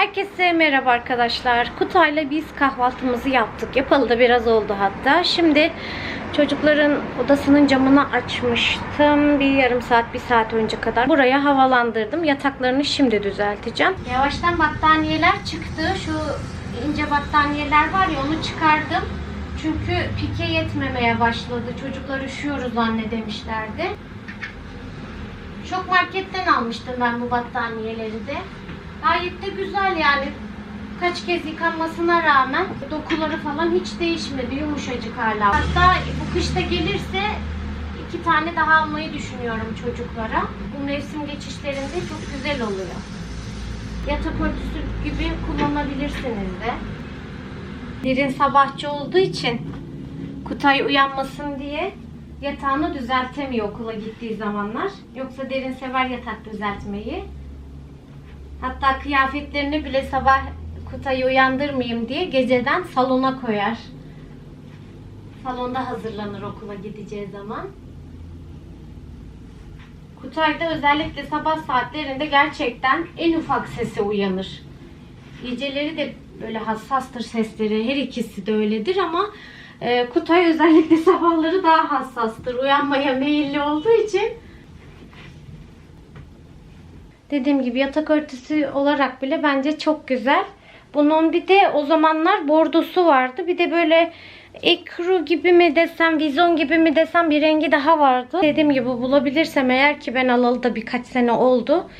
Herkese merhaba arkadaşlar. Kutay'la biz kahvaltımızı yaptık. Yapalı da biraz oldu hatta. Şimdi çocukların odasının camını açmıştım. Bir yarım saat, bir saat önce kadar. Buraya havalandırdım. Yataklarını şimdi düzelteceğim. Yavaştan battaniyeler çıktı. Şu ince battaniyeler var ya onu çıkardım. Çünkü pike yetmemeye başladı. Çocuklar üşüyoruz anne demişlerdi. Şok marketten almıştım ben bu battaniyeleri de. Gayet de güzel yani. Kaç kez yıkanmasına rağmen dokuları falan hiç değişmedi. Yumuşacık hala. Hatta bu kışta gelirse iki tane daha almayı düşünüyorum çocuklara. Bu mevsim geçişlerinde çok güzel oluyor. Yatak örtüsü gibi kullanabilirsiniz de. Derin sabahçı olduğu için Kutay uyanmasın diye yatağını düzeltemiyor okula gittiği zamanlar. Yoksa derin sever yatak düzeltmeyi. Hatta kıyafetlerini bile sabah Kutay'ı uyandırmayayım diye geceden salona koyar. Salonda hazırlanır okula gideceği zaman. Kutay da özellikle sabah saatlerinde gerçekten en ufak sese uyanır. Geceleri de böyle hassastır sesleri. Her ikisi de öyledir ama e, Kutay özellikle sabahları daha hassastır. Uyanmaya meyilli olduğu için Dediğim gibi yatak örtüsü olarak bile bence çok güzel. Bunun bir de o zamanlar bordosu vardı. Bir de böyle ekru gibi mi desem, vizon gibi mi desem bir rengi daha vardı. Dediğim gibi bulabilirsem eğer ki ben alalı da birkaç sene oldu.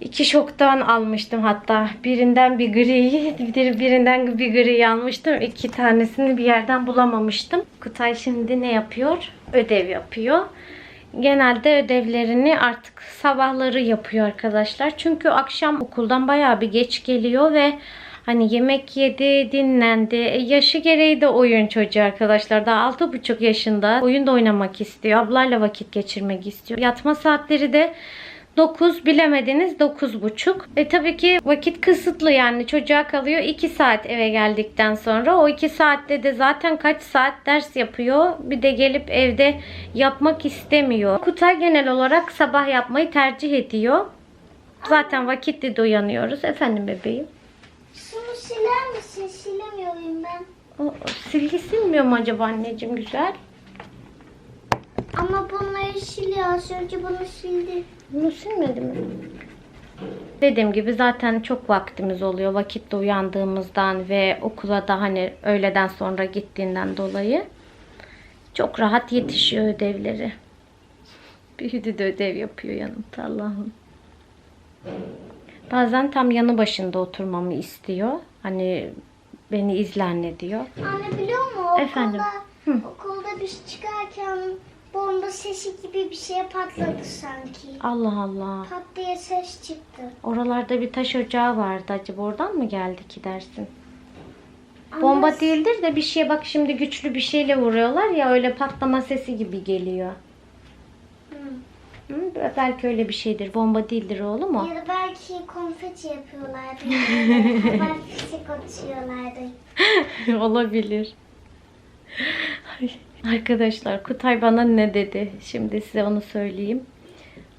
İki şoktan almıştım hatta. Birinden bir griyi, bir- birinden bir griyi almıştım. İki tanesini bir yerden bulamamıştım. Kutay şimdi ne yapıyor? Ödev yapıyor. Genelde ödevlerini artık sabahları yapıyor arkadaşlar. Çünkü akşam okuldan bayağı bir geç geliyor ve hani yemek yedi, dinlendi. E, yaşı gereği de oyun çocuğu arkadaşlar. Daha 6,5 yaşında. Oyun da oynamak istiyor. Ablayla vakit geçirmek istiyor. Yatma saatleri de 9 bilemediniz 9.30. E tabii ki vakit kısıtlı yani çocuğa kalıyor 2 saat eve geldikten sonra. O 2 saatte de zaten kaç saat ders yapıyor. Bir de gelip evde yapmak istemiyor. Kutay genel olarak sabah yapmayı tercih ediyor. Zaten vakitli de uyanıyoruz. Efendim bebeğim. Şunu siler misin? Silemiyorum ben. O, silgi silmiyor mu acaba anneciğim güzel? Ama bunları siliyor. Az önce bunu sildi. Bunu silmedi mi? Dediğim gibi zaten çok vaktimiz oluyor vakitte uyandığımızdan ve okula da hani öğleden sonra gittiğinden dolayı. Çok rahat yetişiyor ödevleri. Büyüdü de ödev yapıyor yanımda Allah'ım. Bazen tam yanı başında oturmamı istiyor. Hani beni izle anne diyor. Anne biliyor musun? Okulda, Efendim? Hı. okulda biz çıkarken bomba sesi gibi bir şey patladı sanki. Allah Allah. Pat diye ses çıktı. Oralarda bir taş ocağı vardı. Acaba oradan mı geldi ki dersin? Ama Bomba değildir de bir şeye bak şimdi güçlü bir şeyle vuruyorlar ya öyle patlama sesi gibi geliyor. Hı. Hı, belki öyle bir şeydir. Bomba değildir oğlum o. Ya da belki konfeti yapıyorlardı. Haber fişek atıyorlardı. Olabilir. Arkadaşlar Kutay bana ne dedi? Şimdi size onu söyleyeyim.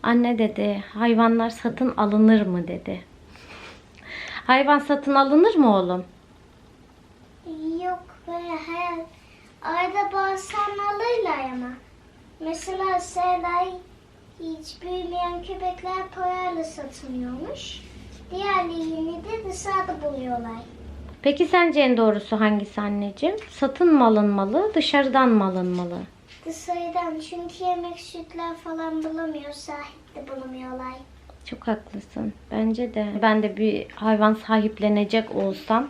Anne dedi hayvanlar satın alınır mı dedi. Hayvan satın alınır mı oğlum? Yok böyle her ayda bazen alırlar ama. Mesela Seray hiç büyümeyen köpekler parayla satılıyormuş. Diğerlerini de dışarıda buluyorlar. Peki sence en doğrusu hangisi anneciğim? Satın mı alınmalı, dışarıdan mı alınmalı? Dışarıdan çünkü yemek sütler falan bulamıyor, sahip de bulamıyorlar. Çok haklısın. Bence de. Ben de bir hayvan sahiplenecek olsam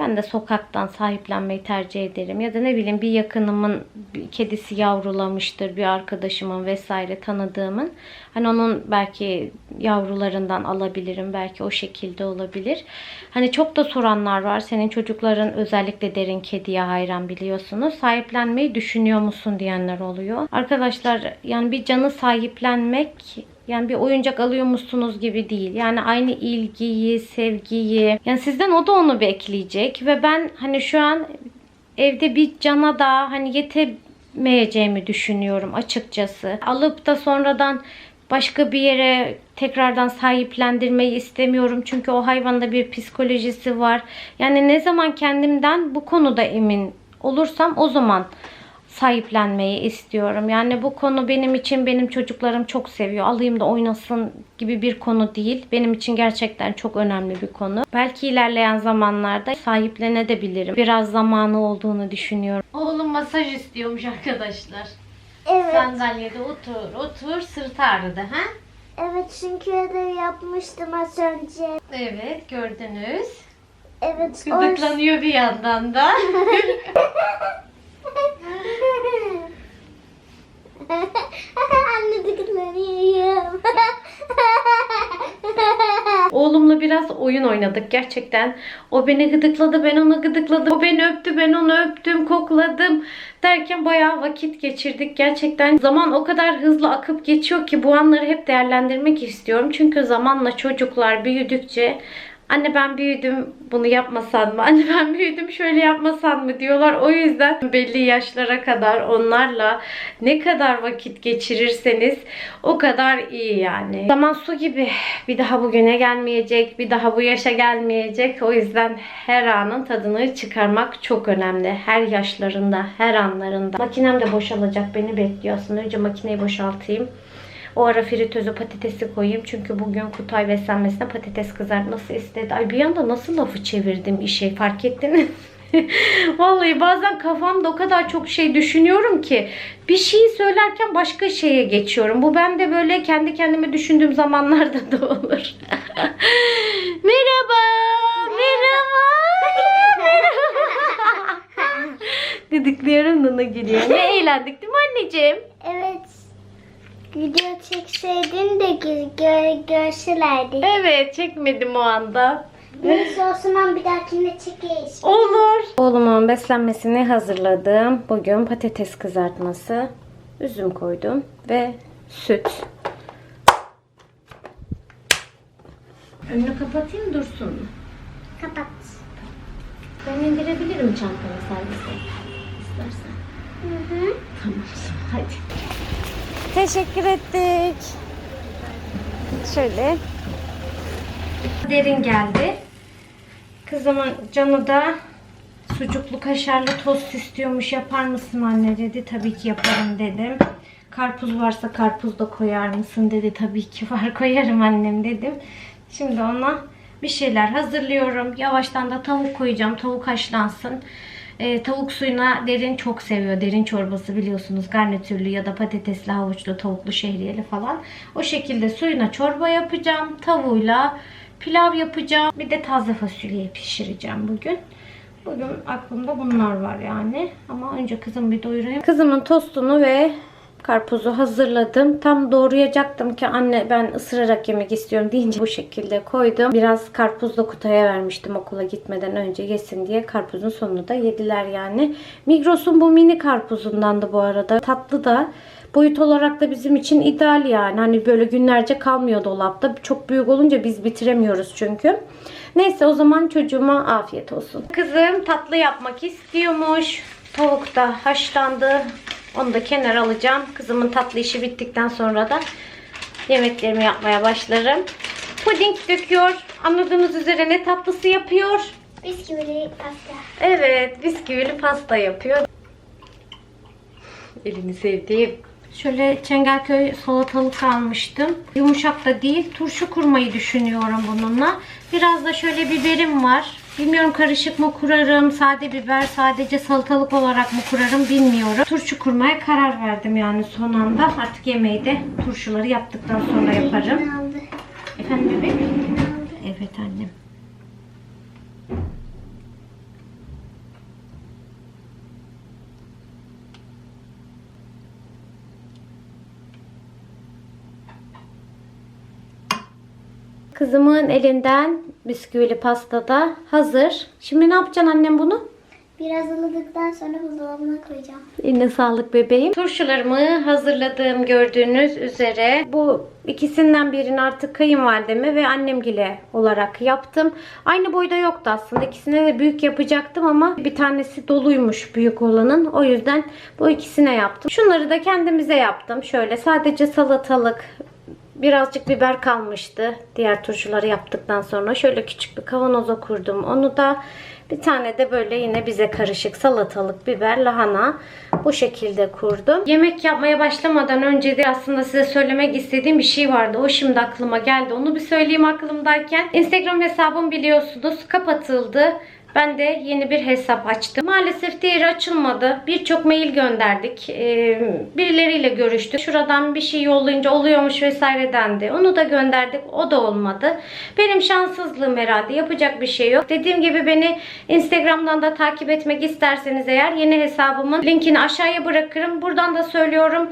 ben de sokaktan sahiplenmeyi tercih ederim. Ya da ne bileyim bir yakınımın bir kedisi yavrulamıştır. Bir arkadaşımın vesaire tanıdığımın. Hani onun belki yavrularından alabilirim. Belki o şekilde olabilir. Hani çok da soranlar var. Senin çocukların özellikle derin kediye hayran biliyorsunuz. Sahiplenmeyi düşünüyor musun diyenler oluyor. Arkadaşlar yani bir canı sahiplenmek yani bir oyuncak alıyormuşsunuz gibi değil. Yani aynı ilgiyi, sevgiyi. Yani sizden o da onu bekleyecek. Ve ben hani şu an evde bir cana da hani yetemeyeceğimi düşünüyorum açıkçası. Alıp da sonradan başka bir yere tekrardan sahiplendirmeyi istemiyorum. Çünkü o hayvanda bir psikolojisi var. Yani ne zaman kendimden bu konuda emin olursam o zaman sahiplenmeyi istiyorum. Yani bu konu benim için benim çocuklarım çok seviyor. Alayım da oynasın gibi bir konu değil. Benim için gerçekten çok önemli bir konu. Belki ilerleyen zamanlarda sahiplenebilirim. Biraz zamanı olduğunu düşünüyorum. Oğlum masaj istiyormuş arkadaşlar. Evet. Sandalyede otur, otur, sırt ağrıdı ha? Evet çünkü ödev yapmıştım az önce. Evet, gördünüz. Evet. o- Gıdıklanıyor bir yandan da. Oğlumla biraz oyun oynadık gerçekten. O beni gıdıkladı, ben onu gıdıkladım. O beni öptü, ben onu öptüm, kokladım. Derken bayağı vakit geçirdik. Gerçekten zaman o kadar hızlı akıp geçiyor ki bu anları hep değerlendirmek istiyorum. Çünkü zamanla çocuklar büyüdükçe Anne ben büyüdüm bunu yapmasan mı? Anne ben büyüdüm şöyle yapmasan mı diyorlar. O yüzden belli yaşlara kadar onlarla ne kadar vakit geçirirseniz o kadar iyi yani. Zaman su gibi bir daha bugüne gelmeyecek, bir daha bu yaşa gelmeyecek. O yüzden her anın tadını çıkarmak çok önemli. Her yaşlarında, her anlarında. Makinem de boşalacak beni bekliyor aslında. Önce makineyi boşaltayım. O ara fritöze patatesi koyayım. Çünkü bugün Kutay beslenmesine patates kızartması istedi. Ay bir anda nasıl lafı çevirdim işe fark ettiniz? Vallahi bazen kafamda o kadar çok şey düşünüyorum ki bir şeyi söylerken başka şeye geçiyorum. Bu bende böyle kendi kendime düşündüğüm zamanlarda da olur. merhaba. Merhaba. Merhaba. Gıdıklıyorum Nana gülüyor. Ne eğlendik değil mi anneciğim? Video çekseydin de gö gö görselerdi. Evet çekmedim o anda. Neyse o zaman bir dahakine çekeyiz. Olur. Oğlumun beslenmesini hazırladım. Bugün patates kızartması, üzüm koydum ve süt. Önünü kapatayım dursun? Kapat. Ben indirebilirim çantanı servise. İstersen. Hı hı. Tamam hadi. Teşekkür ettik. Şöyle. Derin geldi. Kızımın canı da sucuklu kaşarlı tost istiyormuş. Yapar mısın anne dedi. Tabii ki yaparım dedim. Karpuz varsa karpuz da koyar mısın dedi. Tabii ki var koyarım annem dedim. Şimdi ona bir şeyler hazırlıyorum. Yavaştan da tavuk koyacağım. Tavuk haşlansın. Ee, tavuk suyuna derin çok seviyor. Derin çorbası biliyorsunuz. Garnitürlü ya da patatesli, havuçlu, tavuklu, şehriyeli falan. O şekilde suyuna çorba yapacağım. Tavuğuyla pilav yapacağım. Bir de taze fasulye pişireceğim bugün. Bugün aklımda bunlar var yani. Ama önce kızımı bir doyurayım. Kızımın tostunu ve karpuzu hazırladım. Tam doğrayacaktım ki anne ben ısırarak yemek istiyorum deyince bu şekilde koydum. Biraz karpuz da Kutay'a vermiştim okula gitmeden önce yesin diye. Karpuzun sonunu da yediler yani. Migros'un bu mini karpuzundandı bu arada. Tatlı da boyut olarak da bizim için ideal yani. Hani böyle günlerce kalmıyor dolapta. Çok büyük olunca biz bitiremiyoruz çünkü. Neyse o zaman çocuğuma afiyet olsun. Kızım tatlı yapmak istiyormuş. Tavuk da haşlandı. Onu da kenara alacağım. Kızımın tatlı işi bittikten sonra da yemeklerimi yapmaya başlarım. Puding döküyor. Anladığınız üzere ne tatlısı yapıyor? Bisküvili pasta. Evet, bisküvili pasta yapıyor. Elini sevdiğim. Şöyle Çengelköy salatalık almıştım. Yumuşak da değil. Turşu kurmayı düşünüyorum bununla. Biraz da şöyle biberim var. Bilmiyorum karışık mı kurarım, sade biber sadece salatalık olarak mı kurarım bilmiyorum. Turşu kurmaya karar verdim yani son anda. Artık yemeği de turşuları yaptıktan sonra yaparım. Efendim? Aldı. Evet annem. Kızımın elinden bisküvili pasta da hazır. Şimdi ne yapacaksın annem bunu? Biraz ılıdıktan sonra buzdolabına koyacağım. Eline sağlık bebeğim. Turşularımı hazırladığım gördüğünüz üzere bu ikisinden birini artık kayınvalideme ve annemgile olarak yaptım. Aynı boyda yoktu aslında. İkisine de büyük yapacaktım ama bir tanesi doluymuş büyük olanın. O yüzden bu ikisine yaptım. Şunları da kendimize yaptım. Şöyle sadece salatalık, birazcık biber kalmıştı. Diğer turşuları yaptıktan sonra şöyle küçük bir kavanoza kurdum. Onu da bir tane de böyle yine bize karışık salatalık, biber, lahana bu şekilde kurdum. Yemek yapmaya başlamadan önce de aslında size söylemek istediğim bir şey vardı. O şimdi aklıma geldi. Onu bir söyleyeyim aklımdayken. Instagram hesabım biliyorsunuz kapatıldı. Ben de yeni bir hesap açtım. Maalesef diğeri açılmadı. Birçok mail gönderdik. Ee, birileriyle görüştük. Şuradan bir şey yollayınca oluyormuş vesaire dendi. Onu da gönderdik. O da olmadı. Benim şanssızlığım herhalde. Yapacak bir şey yok. Dediğim gibi beni Instagram'dan da takip etmek isterseniz eğer yeni hesabımın linkini aşağıya bırakırım. Buradan da söylüyorum.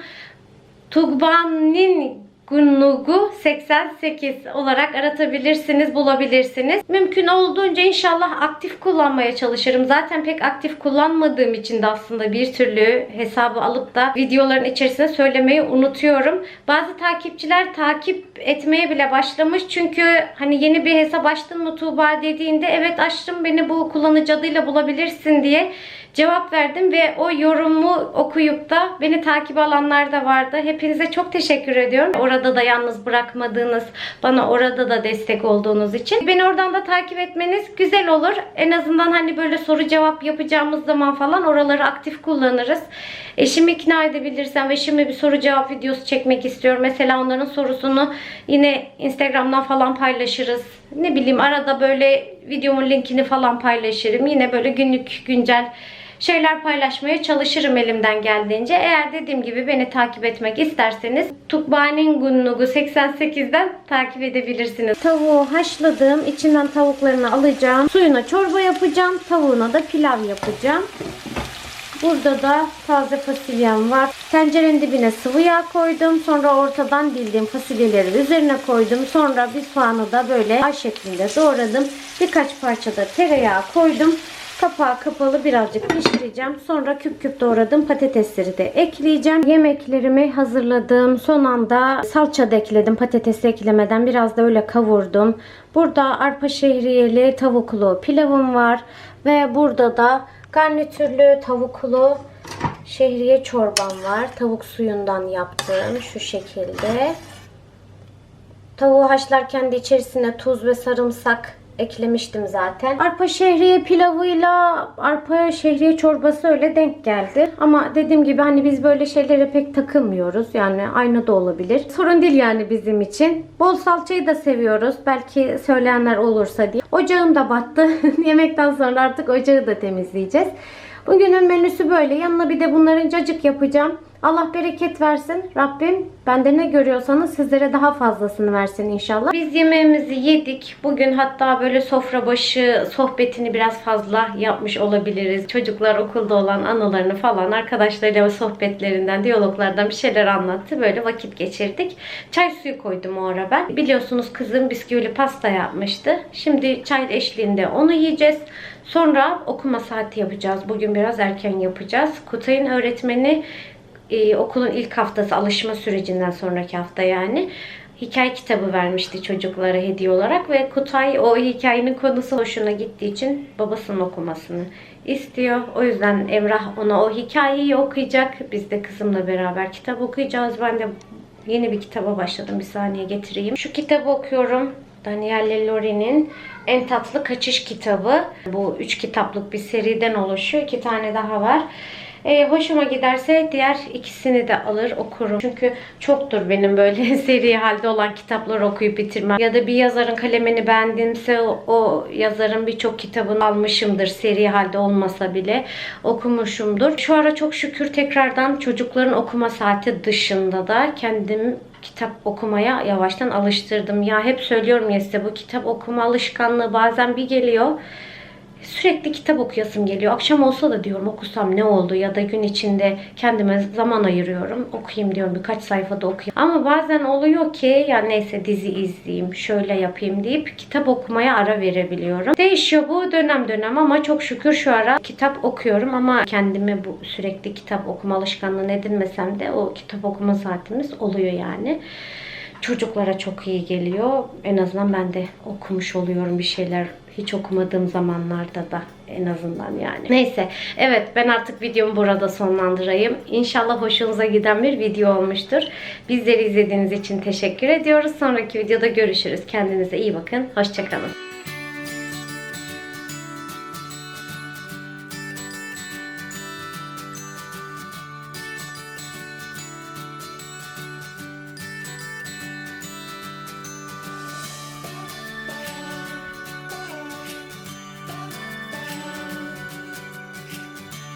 Tugbanin Gunnugu 88 olarak aratabilirsiniz, bulabilirsiniz. Mümkün olduğunca inşallah aktif kullanmaya çalışırım. Zaten pek aktif kullanmadığım için de aslında bir türlü hesabı alıp da videoların içerisine söylemeyi unutuyorum. Bazı takipçiler takip etmeye bile başlamış. Çünkü hani yeni bir hesap açtın mı Tuğba dediğinde evet açtım beni bu kullanıcı adıyla bulabilirsin diye cevap verdim ve o yorumu okuyup da beni takip alanlar da vardı. Hepinize çok teşekkür ediyorum. Orada da yalnız bırakmadığınız, bana orada da destek olduğunuz için. Beni oradan da takip etmeniz güzel olur. En azından hani böyle soru cevap yapacağımız zaman falan oraları aktif kullanırız. Eşimi ikna edebilirsem, eşime bir soru cevap videosu çekmek istiyorum. Mesela onların sorusunu yine Instagram'dan falan paylaşırız. Ne bileyim arada böyle videomun linkini falan paylaşırım. Yine böyle günlük güncel şeyler paylaşmaya çalışırım elimden geldiğince. Eğer dediğim gibi beni takip etmek isterseniz Tukbanin Gunnugu 88'den takip edebilirsiniz. Tavuğu haşladım. İçinden tavuklarını alacağım. Suyuna çorba yapacağım. Tavuğuna da pilav yapacağım. Burada da taze fasulyem var. Tencerenin dibine sıvı yağ koydum. Sonra ortadan bildiğim fasulyeleri üzerine koydum. Sonra bir soğanı da böyle ay şeklinde doğradım. Birkaç parça da tereyağı koydum. Kapağı kapalı birazcık pişireceğim. Sonra küp küp doğradım patatesleri de ekleyeceğim. Yemeklerimi hazırladım. Son anda salça da ekledim patatesi eklemeden. Biraz da öyle kavurdum. Burada arpa şehriyeli tavuklu pilavım var. Ve burada da garnitürlü tavuklu şehriye çorbam var. Tavuk suyundan yaptığım şu şekilde. Tavuğu haşlarken de içerisine tuz ve sarımsak eklemiştim zaten. Arpa şehriye pilavıyla arpa şehriye çorbası öyle denk geldi. Ama dediğim gibi hani biz böyle şeylere pek takılmıyoruz. Yani aynı da olabilir. Sorun değil yani bizim için. Bol salçayı da seviyoruz. Belki söyleyenler olursa diye. Ocağım da battı. Yemekten sonra artık ocağı da temizleyeceğiz. Bugünün menüsü böyle. Yanına bir de bunların cacık yapacağım. Allah bereket versin. Rabbim bende ne görüyorsanız sizlere daha fazlasını versin inşallah. Biz yemeğimizi yedik. Bugün hatta böyle sofra başı sohbetini biraz fazla yapmış olabiliriz. Çocuklar okulda olan anılarını falan arkadaşlarıyla sohbetlerinden, diyaloglardan bir şeyler anlattı. Böyle vakit geçirdik. Çay suyu koydum o ara ben. Biliyorsunuz kızım bisküvili pasta yapmıştı. Şimdi çay eşliğinde onu yiyeceğiz. Sonra okuma saati yapacağız. Bugün biraz erken yapacağız. Kutay'ın öğretmeni e, okulun ilk haftası alışma sürecinden sonraki hafta yani hikaye kitabı vermişti çocuklara hediye olarak ve Kutay o hikayenin konusu hoşuna gittiği için babasının okumasını istiyor. O yüzden Emrah ona o hikayeyi okuyacak. Biz de kızımla beraber kitap okuyacağız. Ben de yeni bir kitaba başladım. Bir saniye getireyim. Şu kitabı okuyorum. Danielle Lori'nin En Tatlı Kaçış kitabı. Bu üç kitaplık bir seriden oluşuyor. İki tane daha var. Ee, hoşuma giderse diğer ikisini de alır okurum. Çünkü çoktur benim böyle seri halde olan kitapları okuyup bitirmem. Ya da bir yazarın kalemini beğendimse o, o yazarın birçok kitabını almışımdır seri halde olmasa bile okumuşumdur. Şu ara çok şükür tekrardan çocukların okuma saati dışında da kendim kitap okumaya yavaştan alıştırdım. Ya hep söylüyorum ya size bu kitap okuma alışkanlığı bazen bir geliyor. Sürekli kitap okuyasım geliyor. Akşam olsa da diyorum okusam ne oldu ya da gün içinde kendime zaman ayırıyorum. Okuyayım diyorum birkaç sayfada okuyayım. Ama bazen oluyor ki ya neyse dizi izleyeyim, şöyle yapayım deyip kitap okumaya ara verebiliyorum. Değişiyor bu dönem dönem ama çok şükür şu ara kitap okuyorum ama kendime bu sürekli kitap okuma alışkanlığını edinmesem de o kitap okuma saatimiz oluyor yani. Çocuklara çok iyi geliyor. En azından ben de okumuş oluyorum bir şeyler hiç okumadığım zamanlarda da en azından yani. Neyse evet ben artık videomu burada sonlandırayım. İnşallah hoşunuza giden bir video olmuştur. Bizleri izlediğiniz için teşekkür ediyoruz. Sonraki videoda görüşürüz. Kendinize iyi bakın. Hoşçakalın.